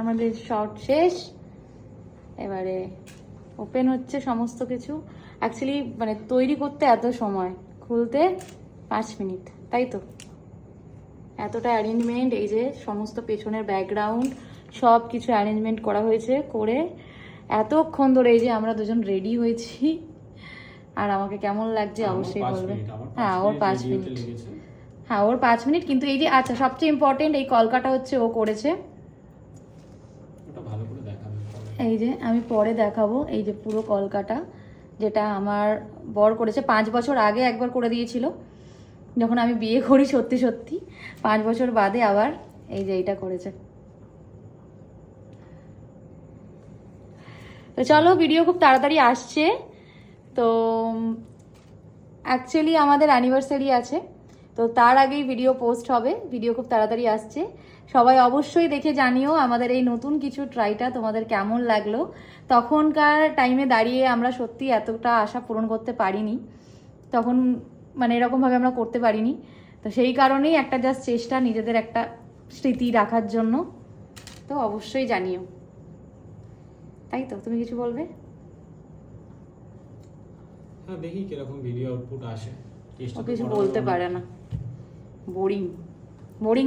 আমাদের শর্ট শেষ। এবারে ওপেন হচ্ছে সমস্ত কিছু। অ্যাকচুয়ালি মানে তৈরি করতে এত সময় খুলতে পাঁচ মিনিট তাই তো? এতটা অ্যারেঞ্জমেন্ট এই যে সমস্ত পেছনের ব্যাকগ্রাউন্ড সব কিছু অ্যারেঞ্জমেন্ট করা হয়েছে করে এতক্ষণ ধরে এই যে আমরা দুজন রেডি হয়েছি। আর আমাকে কেমন লাগছে অবশ্যই বলবে। হ্যাঁ ওর পাঁচ মিনিট। হ্যাঁ ওর পাঁচ মিনিট কিন্তু এই যে আচ্ছা সবচেয়ে ইম্পর্টেন্ট এই কলকাটা হচ্ছে ও করেছে ওটা ভালো করে দেখাবে পরে। এই যে আমি পরে দেখাবো, এই যে পুরো কলকাটা, যেটা আমার বর করেছে। পাঁচ বছর আগে একবার করে দিয়েছিল। যখন আমি বিয়ে করি সত্যি সত্যি, পাঁচ বছর বাদে আবার এই যে এইটা করেছে। তো চলো ভিডিও খুব তাড়াতাড়ি আসছে। তো অ্যাকচুয়ালি আমাদের অ্যানিভার্সারি আছে। তো তার আগেই ভিডিও পোস্ট হবে। ভিডিও খুব তাড়াতাড়ি আসছে। সবাই অবশ্যই দেখে জানিও আমাদের এই নতুন কিছু ট্রাইটা তোমাদের কেমন লাগল। তখনকার টাইমে দাঁড়িয়ে আমরা সত্যি এতটা আশা পূরণ করতে পারিনি। তখন মানে এরকমভাবে আমরা করতে পারিনি। তো সেই কারণেই একটা জাস্ট চেষ্টা নিজেদের একটা স্মৃতি রাখার জন্য। তো অবশ্যই জানিও। তাই তো? তুমি কিছু বলবে? হ্যাঁ দেখি কীরকম ভিডিও আউটপুট আসে। কিছু বলতে পারে না। বোরিং। বোরিং